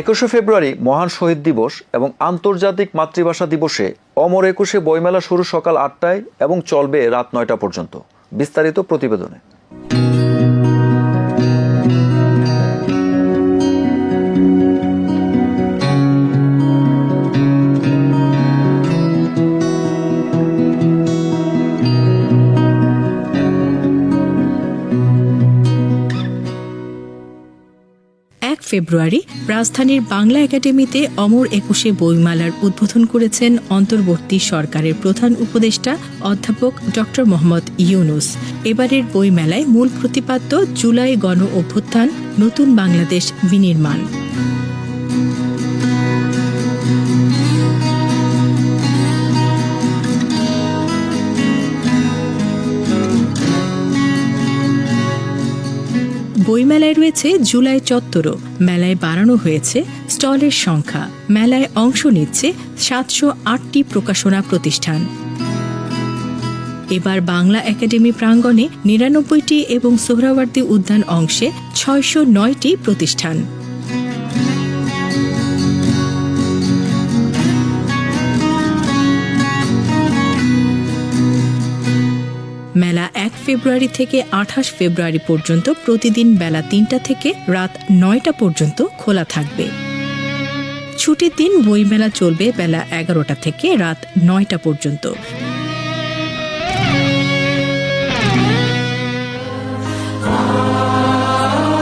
একুশে ফেব্রুয়ারি মহান শহীদ দিবস এবং আন্তর্জাতিক মাতৃভাষা দিবসে অমর একুশে বইমেলা শুরু সকাল আটটায় এবং চলবে রাত নয়টা পর্যন্ত। বিস্তারিত প্রতিবেদনে। ফেব্রুয়ারি রাজধানীর বাংলা একাডেমিতে অমর একুশে বইমেলার উদ্বোধন করেছেন অন্তর্বর্তী সরকারের প্রধান উপদেষ্টা অধ্যাপক ড মোহাম্মদ ইউনুস। এবারের বইমেলায় মূল প্রতিপাদ্য জুলাই গণ অভ্যুত্থান, নতুন বাংলাদেশ বিনির্মাণ। বইমেলায় রয়েছে জুলাই চত্বরও। মেলায় বাড়ানো হয়েছে স্টলের সংখ্যা। মেলায় অংশ নিচ্ছে সাতশো আটটি প্রকাশনা প্রতিষ্ঠান। এবার বাংলা একাডেমি প্রাঙ্গণে নিরানব্বইটি এবং সোহরাওয়ার্দী উদ্যান অংশে ছয়শো নয়টি প্রতিষ্ঠান। মেলা এক ফেব্রুয়ারি থেকে আঠাশ ফেব্রুয়ারি পর্যন্ত প্রতিদিন বেলা তিনটা থেকে রাত নয়টা পর্যন্ত খোলা থাকবে। ছুটির দিন বইমেলা চলবে বেলা এগারোটা থেকে রাত নয়টা পর্যন্ত।